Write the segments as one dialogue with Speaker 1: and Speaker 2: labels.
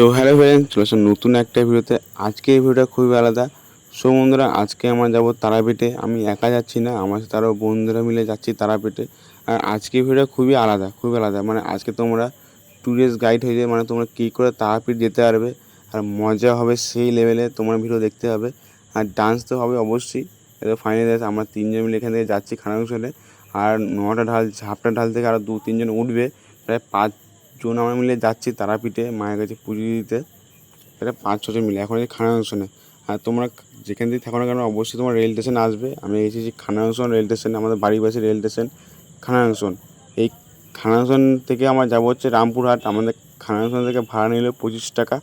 Speaker 1: So hello friend চলে আসলাম নতুন একটা ভিডিওতে। আজকে এই ভিডিওটা খুবই আলাদা। সো বন্ধুরা, আজকে আমরা যাব তারাপীঠে। আমি একা যাচ্ছি না, আমার সাথে আরও বন্ধুরা মিলে যাচ্ছি তারাপীঠে। আর আজকে ভিডিওটা খুবই আলাদা খুবই আলাদা। মানে আজকে তোমরা ট্যুরিস্ট গাইড হয়ে যাবে মানে তোমরা কী করে তারাপীঠ যেতে পারবে, আর মজা হবে সেই লেভেলে তোমরা ভিডিও দেখতে হবে আর ডান্স তো হবে অবশ্যই। এটা ফাইনালি আমরা তিনজন মিলে এখান থেকে যাচ্ছি খানাকুশলে আর নটা ঢাল ঝাপটা ঢাল থেকে আরও দু তিনজন উঠবে, প্রায় পাঁচ জন আমরা মিলে যাচ্ছি তারাপীঠে, মায়ের কাছে পুজো দিতে। এটা পাঁচ ছজন মিলে। এখন এই খানা জংশনে আর তোমরা যেখান থেকে থাকো না কেন, অবশ্যই তোমার রেল স্টেশন আসবে। আমি এসেছি জংশন রেল স্টেশন, আমাদের বাড়ির পাশে রেল স্টেশন খানা জংশন এই খানা জংশন থেকে আমার যাব হচ্ছে রামপুরহাট। আমাদের খানা জংশন থেকে ভাড়া নিল পঁচিশ টাকা।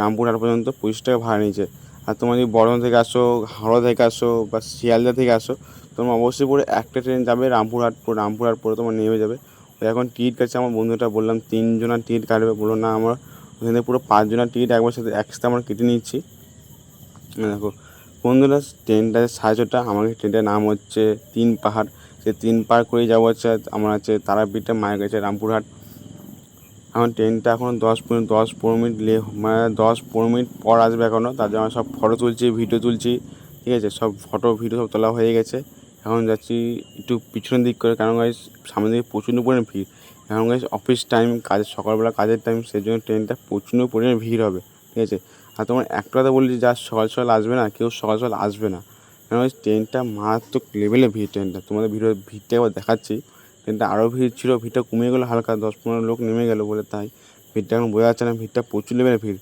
Speaker 1: রামপুরহাট পর্যন্ত পঁচিশ টাকা ভাড়া নিয়েছে। আর তোমরা যদি বর্ধমান থেকে আসো, হাওড়া থেকে আসো, বা শিয়ালদা থেকে আসো, তোমরা অবশ্যই পরে একটা ট্রেন যাবে রামপুরহাট, পরে রামপুরহাট পরে তোমার নেমে যাবে। তো এখন টিকিট কাটছে আমার বন্ধুটা বললাম তিনজনার টিকিট কাটবে, বলল, না, আমার ওখানে পুরো পাঁচজনের টিকিট একবার সাথে একসাথে আমরা কেটে নিচ্ছি। দেখো, বন্ধুরা ট্রেনটা সাড়ে ছটা, আমাদের ট্রেনটার নাম হচ্ছে তিন পাহাড়। সে তিন পাহাড় করেই যাব হচ্ছে, আমার হচ্ছে তারাপীঠটা মায়ের কাছে রামপুরহাট। এখন ট্রেনটা এখন দশ পনেরো দশ পনেরো মিনিট লে মানে দশ পনেরো মিনিট পর আসবে এখনও তার জন্য আমরা সব ফটো তুলছি ভিডিও তুলছি, ঠিক আছে? সব ফটো ভিডিও সব তোলা হয়ে গেছে। এখন যাচ্ছি একটু পিছনের দিক করে। কারণ গাইস সামনে দিকে প্রচণ্ড পরিমাণে ভিড়। এখন গাইস অফিস টাইম কাজের, সকালবেলা কাজের টাইম সেই জন্য ট্রেনটা প্রচণ্ড পরিমাণে ভিড় হবে। ঠিক আছে? আর তোমার একটা কথা বলছি, যা সকাল সকাল আসবে না, কেউ সকাল সকাল আসবে না। কারণ ওই ট্রেনটা মারাত্মক লেভেলে ভিড় ট্রেনটা তোমাদের ভিড় ভিড়টা একবার দেখাচ্ছি। ট্রেনটা আরও ভিড় ছিল, ভিড়টা কমে গেলো হালকা, দশ পনেরো লোক নেমে গেলো বলে তাই ভিড়টা এখন বোঝা যাচ্ছে না, ভিড়টা প্রচুর লেভেলে ভিড়।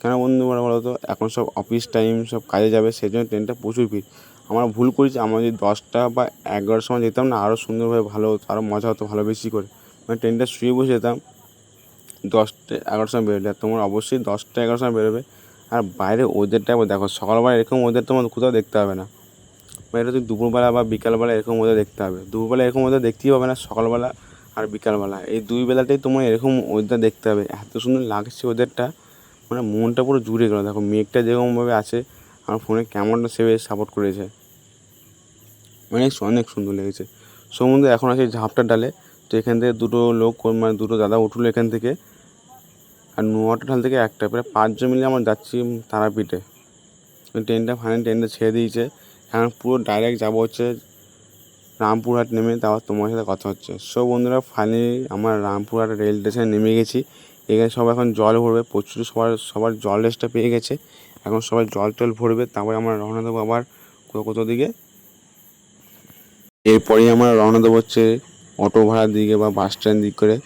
Speaker 1: কেন বন্ধু বলো তো, এখন সব অফিস টাইম সব কাজে যাবে সেই জন্য ট্রেনটা প্রচুর ভিড়। আমরা ভুল করেছি, আমরা যদি দশটা বা এগারোটার সময় যেতাম না আরও সুন্দরভাবে ভালো হতো আরও মজা হতো, ভালো বেশি করে। মানে ট্রেনটা শুয়ে বসে যেতাম, দশটা এগারোটার সময় বেরোলে। আর তোমরা অবশ্যই দশটা এগারোটার সময় বেরোবে। আর বাইরে ওদেরটা একবার দেখো, সকালবেলা এরকম ওদের তোমার কোথাও দেখতে হবে না। বা এটা তুমি দুপুরবেলা বা বিকালবেলা এরকম ওদের দেখতে হবে। দুপুরবেলা এরকম ওদের দেখতেই হবে না, সকালবেলা আর বিকালবেলা। এই দুই বেলাতেই তোমার এরকম ওদের দেখতে হবে। এত সুন্দর লাগছে ওদেরটা মানে মনটা পুরো জুড়ে গেলো। দেখো মেঘটা যেরকমভাবে আছে আমার ফোনে ক্যামেরাটা সেভাবে সাপোর্ট করেছে। অনেক অনেক সুন্দর লেগেছে। সমুদ্রে এখন আছে ঝাপটা ডালে, তো এখান থেকে দুটো লোক মানে দুটো দাদা উঠল এখান থেকে। আর নোয়াটা ঢাল থেকে একটা, প্রায় পাঁচজন মিলে আমরা যাচ্ছি তারাপীঠে। ট্রেনটা ফাইনাল ট্রেনটা ছেড়ে দিয়েছে। এখন পুরো ডাইরেক্ট যাব হচ্ছে রামপুরহাট নেমে, তারপর তোমার সাথে কথা হচ্ছে। সো বন্ধুরা ফাইনালি আমার রামপুরহাট রেল স্টেশনে নেমে গেছি। এখানে সব এখন জল ভরবে, প্রচুর সবার সবার জল রেসটা পেয়ে গেছে। এখন সবাই জল টল ভরবে, তারপরে আমরা রওনা দেবো আবার কোথাও কোথাও দিকে। এরপরেই আমরা রওনা দেবো হচ্ছে অটো ভাড়ার দিকে বা বাস স্ট্যান্ড দিক করে।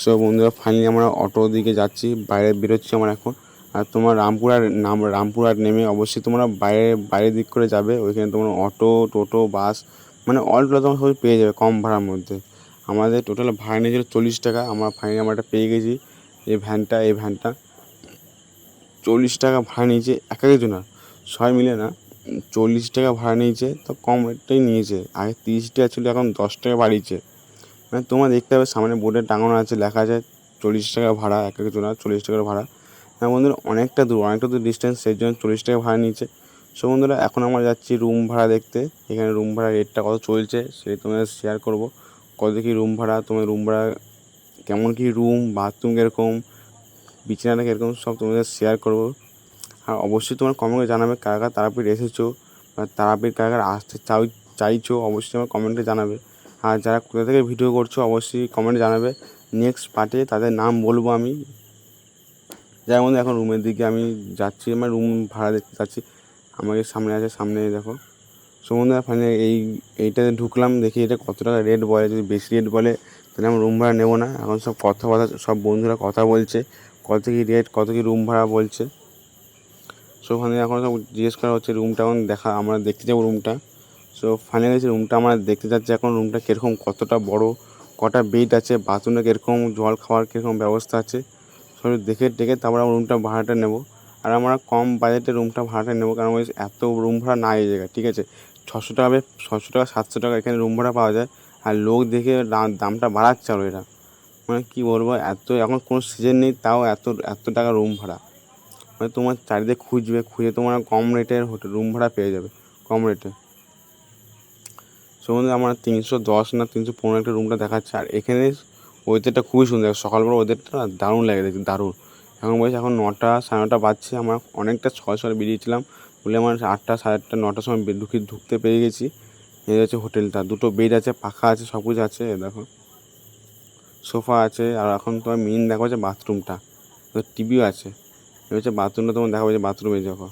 Speaker 1: সো বন্ধুরা ফাইনালি আমরা অটো দিকে যাচ্ছি, বাইরে বেরোচ্ছি আমরা এখন। আর তোমার রামপুরহাট নাম রামপুরহাট নেমে অবশ্যই তোমরা বাইরে, বাইরের দিক করে যাবে, ওইখানে তোমার অটো, টোটো, বাস মানে অলগুলো তোমার সবই পেয়ে যাবে কম ভাড়ার মধ্যে। আমাদের টোটাল ভাড়া নিয়েছিল চল্লিশ টাকা, আমরা ফাইনালি আমরা একটা পেয়ে গেছি। এই ভ্যানটা এই ভ্যানটা। চল্লিশ টাকা ভাড়া নিয়েছে, এক একজনের সবাই মিলে না, চল্লিশ টাকা ভাড়া নিয়েছে, তো কম রেটটাই নিয়েছে। আগে তিরিশ টাকা ছিল, এখন দশ টাকা বাড়িয়েছে। মানে তোমার দেখতে হবে, সামনে বোর্ডে টাঙানো আছে, লেখা আছে, চল্লিশ টাকা ভাড়া, এক একজনের চল্লিশ টাকার ভাড়া। হ্যাঁ বন্ধুরা, অনেকটা দূর অনেকটা দূর ডিস্টেন্স সেই জন্য চল্লিশ টাকা ভাড়া নিয়েছে। সো বন্ধুরা, এখন আমরা যাচ্ছি রুম ভাড়া দেখতে। এখানে রুম ভাড়া রেটটা কত চলছে, সেটা তোমাদের শেয়ার করব। কত কী রুম ভাড়া, তোমার রুম ভাড়া কেমন কী রুম বাথরুম কীরকম, বিছানাটা কীরকম, সব তোমাদের শেয়ার করব। আর অবশ্যই তোমার কমেন্টে জানাবে কারা কারা তারাপীঠ এসেছ, বা তারাপীঠ কারা কারা আসতে চাও, চাইছো, অবশ্যই আমার কমেন্টে জানাবে। আর যারা কোথা থেকে ভিডিও করছ, অবশ্যই কমেন্টে জানাবে। নেক্সট পার্টে তাদের নাম বলব আমি। যার মধ্যে এখন রুমের দিকে আমি যাচ্ছি, আমার রুম ভাড়া দেখতে যাচ্ছি। আমাকে সামনে আছে, সামনে দেখো। সমুদ্র ফাইনাল এই, এইটাতে ঢুকলাম, দেখি এটা কত টাকা রেট বলে, যদি বেশি রেট বলে তাহলে আমি রুম ভাড়া নেব না। এখন সব কথা কথা সব বন্ধুরা কথা বলছে। কত কী রেট কত কী রুম ভাড়া বলছে। সো ওখানে এখন সব জিজ্ঞেস করা হচ্ছে রুমটা এখন দেখা, আমরা দেখতে যাব রুমটা সো ফাইনালি রুমটা আমরা দেখতে যাচ্ছি এখন। রুমটা কীরকম, কতটা বড়, কটা বেড আছে বাথরুমে কীরকম, জল খাওয়ার কীরকম ব্যবস্থা আছে। সব দেখে টেকে তারপর আমরা রুমটা ভাড়াটা নেব। আর আমরা কম বাজেটে রুমটা ভাড়াটা নেব, কারণ এত রুম ভাড়া না এই জায়গায়, ঠিক আছে? ছশো টাকা ছশো টাকা, সাতশো টাকা এখানে রুম ভাড়া পাওয়া যায়। আর লোক দেখে দাম- দামটা বাড়াচ্ছে আরও এরা। মানে কী বলব, এত এখন কোনো সিজন নেই, তাও এত এত টাকা রুম ভাড়া। মানে তোমার চারিদিকে খুঁজবে, খুঁজে তোমার কম রেটের হোটেল রুম ভাড়া পেয়ে যাবে, কম রেটে সম্বন্ধে আমার তিনশো দশ না তিনশো পনেরো একটা রুমটা দেখাচ্ছে, আর এখানে ওয়েদারটা খুবই সুন্দর। সকালবেলা ওয়েদারটা দারুণ লাগে দেখতে, দারুণ। এখন বলছে, এখন নটা, সাড়ে নটা বাজছে, আমার অনেকটা ছয় ছয় বেরিয়েছিলাম। বলে আমার আটটা, সাড়ে আটটা, নটার সময় বে- ঢুকে, ঢুকতে পেরে গেছি। এই হচ্ছে হোটেলটা, দুটো বেড আছে, পাখা আছে সব কিছু আছে দেখো। সোফা আছে, আর এখন তোমার মেন দেখা হচ্ছে বাথরুমটা টিভিও আছে। এই হচ্ছে বাথরুমটা তোমার দেখা যাচ্ছে বাথরুমে দেখো।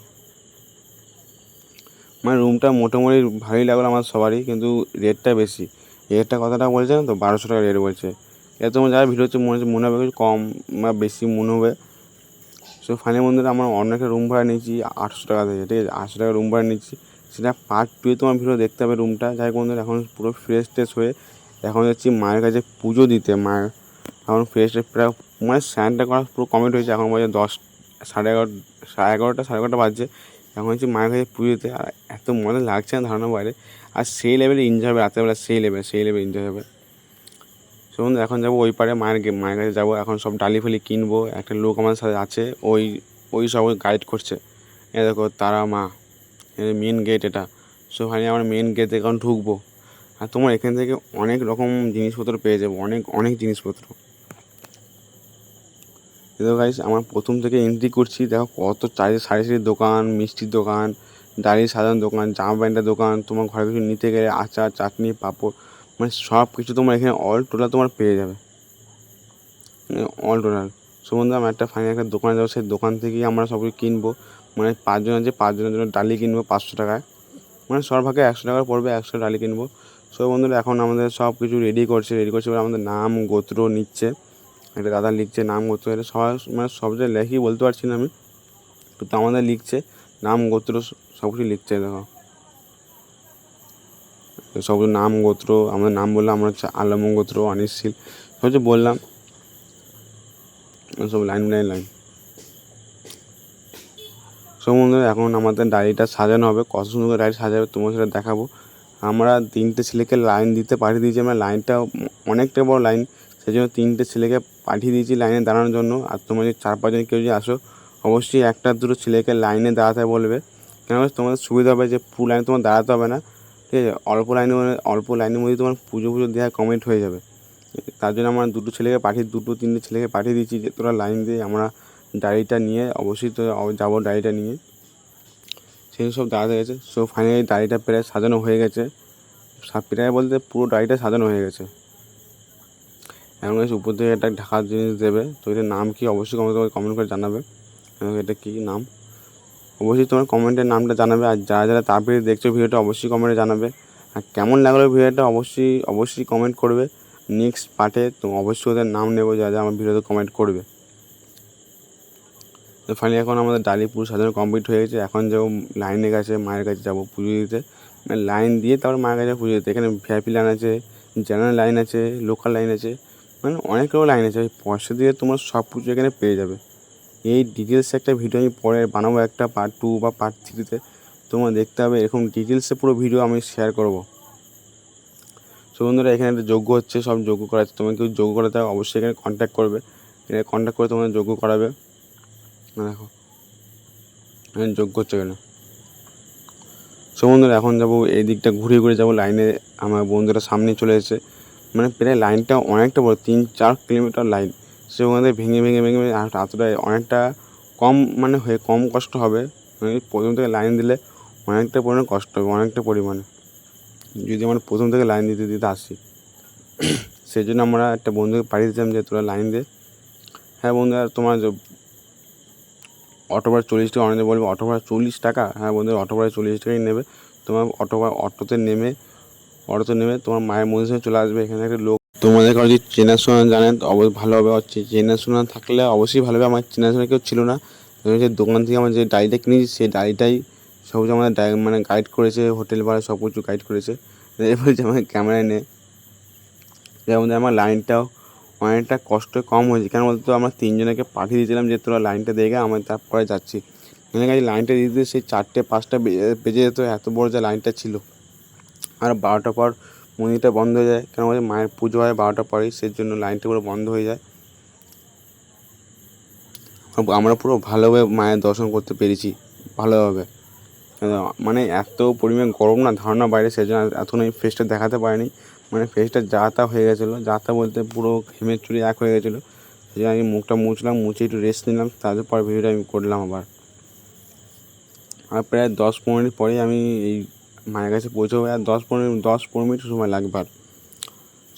Speaker 1: মানে রুমটা মোটামুটি ভালোই লাগল আমার সবারই, কিন্তু রেটটা বেশি। রেটটা কথাটা বলছে না তো, বারোশো টাকা রেট বলছে। তোমার যারা ভিডিও হচ্ছে, মনে হচ্ছে, মনে হবে কিছু কম বা বেশি মনে হবে। সো ফাইনাল বন্ধুরা আমার অনেকটা রুম ভাড়া নিয়েছি, আটশো টাকা থেকে, ঠিক আছে? আটশো টাকা রুম ভাড়া নিচ্ছি সেটা পার্ট টুয়ে তোমার ভিডিও দেখতে হবে রুমটা যাই বন্ধুরা, এখন পুরো ফ্রেশ ট্রেশ হয়ে এখন যাচ্ছি মায়ের কাছে পুজো দিতে। মায়ের এখন ফ্রেশ প্রায় মানে স্নানটা করা পুরো কমপ্লিট হয়েছে। এখন বাজে দশ, সাড়ে এগারো, সাড়ে এগারোটা সাড়ে এগারোটা বাজছে। এখন হচ্ছে মায়ের কাছে পুজো দিতে। আর এত মজা লাগছে না ধারণা বাইরে। আর সেই লেভেলে এনজয় হবে রাত্রেবেলা, সেই লেভেল সেই লেভেল এনজয় হবে। বন্ধু এখন যাব ওই পারে মায়ের মায়ের কাছে যাব। এখন সব ডালি ফালি কিনবো। একটা লোক আমার সাথে আছে, ওই ওই সব গাইড করছে। এ দেখো তারা মা। মেন গেট এটা। সো ফাইনালি আমরা মেন গেটে এখন ঢুকবো। আর তোমার এখান থেকে অনেক রকম জিনিসপত্র পেয়ে যাব, অনেক অনেক জিনিসপত্র। দেখো গাইস আমার প্রথম থেকে এন্ট্রি করছি। দেখো কত চারি সারি সারি দোকান, মিষ্টির দোকান ডালি সাধারণ দোকান, জামা প্যান্টের দোকান, তোমার ঘরে কিছু নিতে গেলে আচার, চাটনি, পাঁপড় মানে সব কিছু তোমার এখানে অল টোটাল তোমার পেয়ে যাবে। অল টোটাল সো বন্ধু আমি একটা ফাইনাল একটা দোকানে যাব। সেই দোকান থেকেই আমরা সব কিছু কিনবো। মানে পাঁচজন আছে পাঁচজনের জন্য ডালি কিনবো পাঁচশো টাকায়। মানে সব ভাগে একশো টাকা পড়বে, একশো ডালি কিনবো। সো বন্ধুরা, এখন আমাদের সব কিছু রেডি করছে রেডি করছে আমাদের নাম গোত্র নিচ্ছে। একটা দাদা লিখছে নাম গোত্র, এটা সবাই মানে সব জায়গায় লেখি বলতে পারছি না আমি, কিন্তু আমাদের লিখছে নাম গোত্র, সব কিছু লিখছে, দেখো। সব নাম গোত্র, আমাদের নাম বললাম, আমরা হচ্ছে আলম গোত্র অনিশশীল সব বললাম, সব লাইন লাইন লাইন। বন্ধুরা, এখন আমাদের ডায়েরিটা সাজানো হবে। কত সুন্দর ডায়েরি সাজাবে তোমার সেটা দেখাবো। আমরা তিনটে ছেলেকে লাইন দিতে পাঠিয়ে দিয়েছি। আমরা লাইনটা অনেকটা বড় লাইন সেই জন্য তিনটে ছেলেকে পাঠিয়ে দিয়েছি লাইনে দাঁড়ানোর জন্য। আর তোমরা যদি চার পাঁচজন কেউ যদি আসো, অবশ্যই একটা দুটো ছেলেকে লাইনে দাঁড়াতে বলবে। কেন তোমাদের সুবিধা হবে যে পুরো লাইনে তোমার দাঁড়াতে হবে না, ঠিক আছে? অল্প লাইনে অল্প লাইনের মধ্যে তোমার পুজো পুজো দেওয়া কমপ্লিট হয়ে যাবে। তার জন্য আমরা দুটো ছেলেকে পাঠিয়ে, দুটো, তিনটে ছেলেকে পাঠিয়ে দিয়েছি যে তোরা লাইন দিয়ে আমরা ডায়েরিটা নিয়ে, অবশ্যই তো যাব ডায়েরিটা নিয়ে। সেই সব দাঁড়াতে গেছে। সো ফাইনালি ডায়েরিটা প্রায় সাজানো হয়ে গেছে। প্রায় বলতে পুরো ডায়েরিটা সাজানো হয়ে গেছে। এখন এসে উপর থেকে একটা ঢাকার জিনিস দেবে। তো এটার নাম কি অবশ্যই কমেন্ট কমেন্ট করে জানাবে। এটা কী নাম? অবশ্যই তোমার কমেন্টের নামটা জানাবে। আর যারা যারা তারপরে দেখছ ভিডিওটা, অবশ্যই কমেন্টে জানাবে। আর কেমন লাগল ভিডিওটা, অবশ্যই অবশ্যই কমেন্ট করবে। নেক্সট পার্টে তো অবশ্যই ওদের নাম নেব যা যা আমার ভিডিওতে কমেন্ট করবে। তো ফাইনালি এখন আমাদের ডালি পুরো সাজানো কমপ্লিট হয়ে গেছে। এখন যাব লাইনের কাছে, মায়ের কাছে যাব পুজো দিতে। মানে লাইন দিয়ে তারপর মায়ের কাছে পুজো দিতে। এখানে ভিআইপি লাইন আছে জেনারেল লাইন আছে লোকাল লাইন আছে মানে অনেক রকম লাইন আছে। পয়সা দিয়ে তোমার সব কিছু এখানে পেয়ে যাবে। এই ডিটেলস একটা ভিডিও আমি পরে বানাবো, একটা পার্ট টু বা পার্ট থ্রিতে তোমার দেখতে হবে এরকম ডিটেলসে পুরো ভিডিও আমি শেয়ার করব। সো বন্ধুরা, এখানে একটা যোগ্য হচ্ছে, সব যোগ্য করাচ্ছে। তোমাকে যোগ্য করাতে হয়, অবশ্যই এখানে কন্ট্যাক্ট করবে। এখানে কন্ট্যাক্ট করে তোমাদের যোগ্য করাবে। দেখো এখানে যোগ্য হচ্ছে এখানে সো বন্ধুরা এখন যাব এই দিকটা ঘুরে ঘুরে যাব লাইনে। আমার বন্ধুরা সামনে চলে এসেছে। মানে প্রায় লাইনটা অনেকটা বড়, তিন চার কিলোমিটার লাইন। সে ওখানে ভেঙে ভেঙে ভেঙে ভেঙে এতটা অনেকটা কম মানে হয়ে কম কষ্ট হবে। মানে প্রথম থেকে লাইন দিলে অনেকটা পরিমাণে কষ্ট হবে, অনেকটা পরিমাণে। যদি আমরা প্রথম থেকে লাইন দিতে দিতে আসি। সেই জন্য আমরা একটা বন্ধুকে পাঠিয়ে দিতাম যে তোরা লাইন দে। হ্যাঁ বন্ধু আর তোমার অটো ভাড়া চল্লিশ টাকা অনেকে বলবে অটো ভাড়া চল্লিশ টাকা? হ্যাঁ বন্ধু অটো ভাড়া চল্লিশ টাকাই নেবে। তোমার অটো অটোতে নেমে অটোতে নেমে তোমার মায়ের মন্দির চলে আসবে। এখানে একটা লোক, তোমাদের কারও যদি চেনাশোনা জানেন অবশ্যই ভালো হবে। হচ্ছে চেনাশোনা থাকলে অবশ্যই ভালো হবে। আমার চেনাশোনা কেউ ছিল না। যে দোকান থেকে আমার যে ডায়েরিটা কিনেছি, সেই ডায়েরিটাই সব আমাদের ডাই- মানে গাইড করেছে হোটেল ভাড়া সব কিছু গাইড করেছে। এ বলছে আমার ক্যামেরায় নে যেমন আমার লাইনটাও অনেকটা কষ্ট কম হয়েছে। কেন বলতো, আমরা তিনজনকে পাঠিয়ে দিয়েছিলাম যে তোরা লাইনটা দেখে আমি তারপরে যাচ্ছি। এখানে কাছে লাইনটা দিয়ে দিতে সেই চারটে, পাঁচটা বেজে- যেত, এত বড় যে লাইনটা ছিল। আর বারোটার পর মন্দিরটা বন্ধ হয়ে যায়। কেন বলছে মায়ের পুজো হয় বারোটার পরেই সেই জন্য লাইনটা পুরো বন্ধ হয়ে যায়। আমরা পুরো ভালোভাবে মায়ের দর্শন করতে পেরেছি, ভালোভাবে। মানে এত পরিমাণ গরম না, ধারণা বাইরে সেই জন্য এতক্ষণ আমি ফেসটা দেখাতে পারিনি। মানে ফেসটা যা তা হয়ে গেছিল। যা তা বলতে পুরো ঘেমের চুরি এক হয়ে গেছিল। সেই জন্য আমি মুখটা মুছলাম, মুছে একটু রেস্ট নিলাম, তারপর ভিডিওটা আমি করলাম আবার। আর প্রায় দশ পনেরো মিনিট পরেই আমি এই মায়ের কাছে পৌঁছাবো। আর দশ পনেরো দশ পনেরো মিনিট সময় লাগবে আর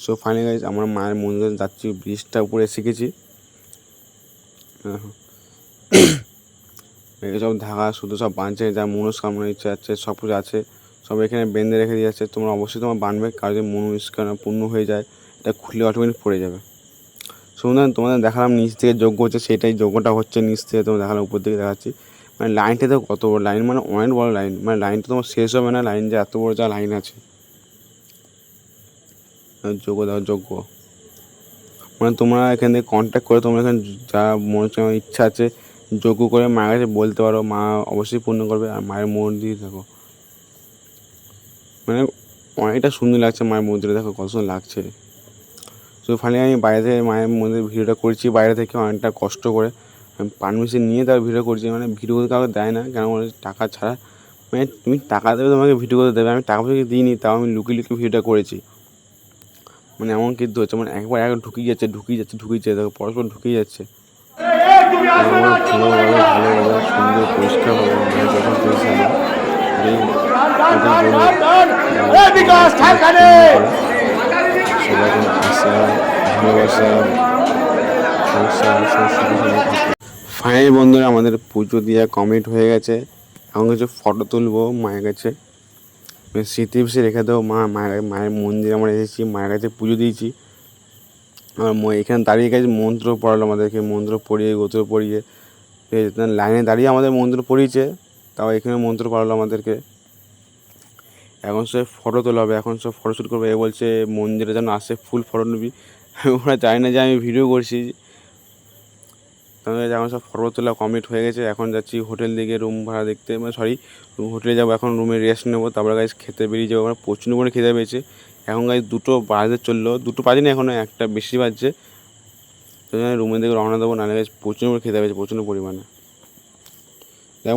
Speaker 1: সো ফাইনালি গাইজ আমরা মায়ের মন্দিরে যাচ্ছি, ব্রিজটা উপরে এসে গেছি এগুলো সব ঢাকা শুধু সব বাঁধছে যা মনস্কামনা ইচ্ছা আছে, সব কিছু আছে। সব এখানে বেঁধে রেখে দিয়ে যাচ্ছে। তোমরা অবশ্যই তোমার বানবে কারও যদি মনস্কামনা পূর্ণ হয়ে যায়, এটা খুলে অটোমেটিক পড়ে যাবে। সুতরাং তোমাদের দেখালাম নিচ থেকে যোগ্য হচ্ছে, সেটাই যোগ্যটা হচ্ছে নিচ থেকে, তোমার দেখালাম উপর থেকে দেখাচ্ছি। মানে লাইনটা তো কত বড় লাইন মানে অনেক বড় লাইন মানে লাইনটা তোমার শেষ হবে না লাইন যে এত বড় যা লাইন আছে। যোগ্য দাও যোগ্য মানে তোমরা এখান থেকে কন্ট্যাক্ট করে তোমরা এখানে যা মনে হচ্ছে ইচ্ছা আছে যোগ্য করে মায়ের কাছে বলতে পারো, মা অবশ্যই পূর্ণ করবে, আর মায়ের মন দিয়ে দেখো। মানে অনেকটা সুন্দর লাগছে মায়ের মন্দিরে দেখো কত সুন্দর লাগছে। তো ফাইনালি আমি বাইরে থেকে মায়ের মন্দির ভিডিওটা করছি বাইরে থেকে অনেকটা কষ্ট করে আমি পারমিশন নিয়ে তার ভিডিও করছি মানে ভিডিও করতে কাউকে দেয় না কেন টাকা ছাড়া। মানে তুমি টাকা দেবে তোমাকে ভিডিও করতে দেবে আমি টাকা পয়সা দিইনি তাও আমি লুকিয়ে লুকিয়ে ভিডিওটা করেছি। মানে এমন কিন্তু হচ্ছে মানে একবার একবার ঢুকিয়ে যাচ্ছে ঢুকিয়ে যাচ্ছে ঢুকিয়ে যাচ্ছে দেখো পরস্পর ঢুকিয়ে যাচ্ছে। সুন্দর পরিষ্কারভাবে ফাইনাল বন্ধুরা আমাদের পুজো দেওয়া কমপ্লিট হয়ে গেছে। এখন কিছু ফটো তুলবো মায়ের কাছে। স্মৃতি হিসেবে রেখে দেবো মা মায়ের মায়ের মন্দিরে আমরা এসেছি মায়ের কাছে পুজো দিয়েছি। আমার এখানে দাঁড়িয়ে গেছে মন্ত্র পড়ালো আমাদেরকে মন্ত্র পড়িয়ে গোত্র পড়িয়ে? লাইনে দাঁড়িয়ে আমাদের মন্ত্র পড়িয়েছে। তাও এখানে মন্ত্র পড়ালো আমাদেরকে। এখন সে ফটো তোলা হবে, এখন সব ফটোশ্যুট করবে। এ বলছে, মন্দিরে যেন আসে ফুল ফটো নিবি। ওরা জানি না যে আমি ভিডিও করছি। তাহলে এখন সব ফটো তোলা কমপ্লিট হয়ে গেছে। এখন যাচ্ছি হোটেল দিকে রুম ভাড়া দেখতে। মানে সরি হোটেলে যাব, এখন রুমে রেস্ট নেব। তারপরে গাছ খেতে বেরিয়ে যাব। আমার প্রচণ্ড করে খেতে পেয়েছে। এখন গাছ দুটো বাজে চলল। দুটো বাজেনি এখনও একটা বেশি বাজছে। তো রুমের দিকে রওনা দেবো। নাহলে গাছ প্রচণ্ড করে খেতে পেয়েছে, প্রচণ্ড পরিমাণে।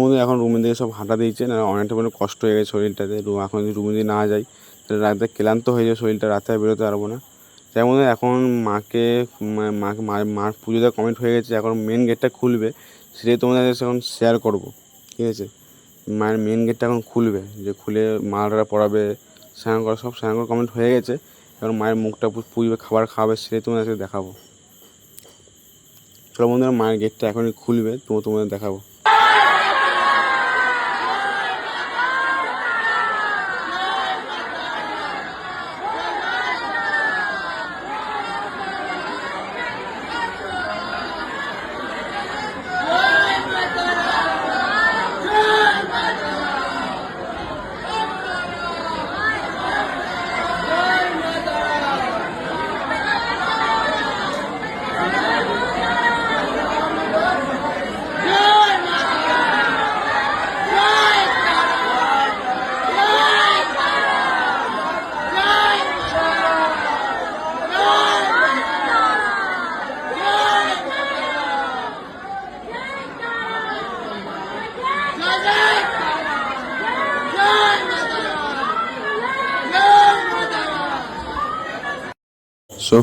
Speaker 1: মধ্যে এখন রুমের দিকে সব হাঁটা দিয়েছে না, অনেকটা মানে কষ্ট হয়ে গেছে শরীরটাতে। রুম এখন যদি রুমে যদি না যাই, তাহলে রাতে ক্লান্ত হয়ে যাবে শরীরটা, রাতে বেরোতে পারব না। মধ্যে এখন মাকে মাকে মার পুজো দেওয়া কমপ্লিট হয়ে গেছে, এখন মেন গেটটা খুলবে, সেটাই তোমাদের এখন শেয়ার করব, ঠিক আছে? মায়ের মেন গেটটা এখন খুলবে, যে খুলে মালরা পড়াবে স্নান করা সব স্নান করা কমপ্লিট হয়ে গেছে এখন মায়ের মুখটা পুজবে, খাবার খাওয়াবে সেটাই তোমাদের দেখাবো। চলো বন্ধুরা, মায়ের গেটটা এখনই খুলবে তো তোমাদের দেখাবো।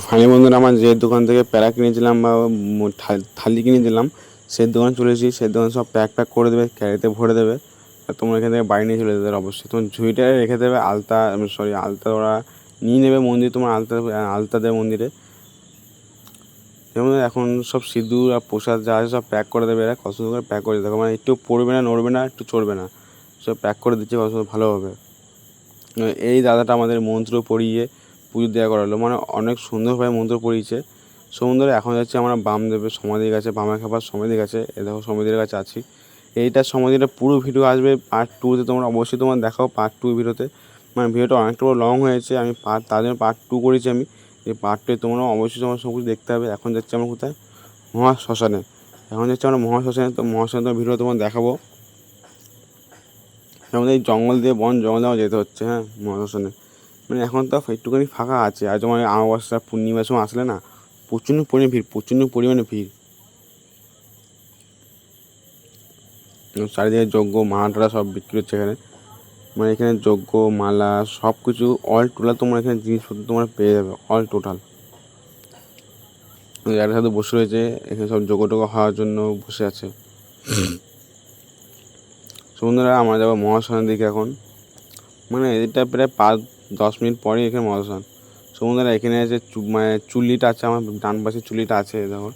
Speaker 1: ফাইনালি বন্ধুরা আমার যে দোকান থেকে প্যারা কিনেছিলাম বা থালি কিনেছিলাম, সেই দোকানে চলে এসেছি। সেই দোকানে সব প্যাক প্যাক করে দেবে, ক্যারিতে ভরে দেবে। আর তোমরা এখান থেকে বাড়ি নিয়ে চলে যেতে অবশ্যই। তোমার ঝুঁইটা রেখে দেবে, আলতা সরি আলতা ওরা নিয়ে নেবে মন্দির, তোমার আলতা আলতা দেবে মন্দিরে। যেমন এখন সব সিঁদুর আর প্রসাদ যা আছে সব প্যাক করে দেবে এরা কত সুন্দর করে প্যাক করে দেখো মানে একটু পড়বে না, নড়বে না, একটু চড়বে না। সব প্যাক করে দিচ্ছে কত সুন্দর ভালো হবে। এই দাদাটা আমাদের মন্ত্র পড়িয়ে পুজো দেওয়া করালো মানে অনেক সুন্দরভাবে মন্ত্র পড়িয়েছে। সমুদ্রে এখন যাচ্ছে আমরা বামদেবের সমাধির কাছে, বামা খাবার সমাধির কাছে। এ দেখো সমাধির কাছে আছি। এইটার সমাধিটা পুরো ভিডিও আসবে পার্ট টুতে তোমরা অবশ্যই তোমার দেখাও পার্ট টু ভিডিওতে। মানে ভিডিওটা অনেকটা বড় লং হয়েছে। আমি পার্ট তার জন্য পার্ট টু করেছি আমি। এই পার্ট টুয়ে তোমরা অবশ্যই তোমার সব কিছু দেখতে হবে এখন যাচ্ছে আমরা কোথায়? মহা শ্মশানে। এখন যাচ্ছে আমরা মহা শ্মশানে। তো মহা শ্মশানে তোমার ভিডিও তোমার দেখাবো। আমাদের এই জঙ্গল দিয়ে বন জঙ্গল দিয়ে যেতে হচ্ছে হ্যাঁ মহা শ্মশানে। মানে এখন তো একটুখানি ফাঁকা আছে। আর যেমন আমাবস্যা পূর্ণিমার সময় আসলে না, প্রচণ্ড পরিমাণে ভিড়, প্রচণ্ড পরিমাণে ভিড়। চারিদিকে যজ্ঞ মালাটা সব বিক্রি হচ্ছে এখানে। মানে এখানে যজ্ঞ, মালা সব কিছু অল টোটাল তোমার এখানে জিনিসপত্র তোমরা পেয়ে যাবে অল টোটাল যার সাথে বসে রয়েছে, এখানে সব যোগ টোগো হওয়ার জন্য বসে আছে। বন্ধুরা, আমরা যাব মহাশনের দিকে এখন। মানে এটা প্রায় পাঁচ দশ মিনিট পরেই এখানে মহাশন সমুদ্রে এখানে আছে মানে চুল্লিটা আছে, আমার ডান পাশে চুল্লিটা আছে, দেখো।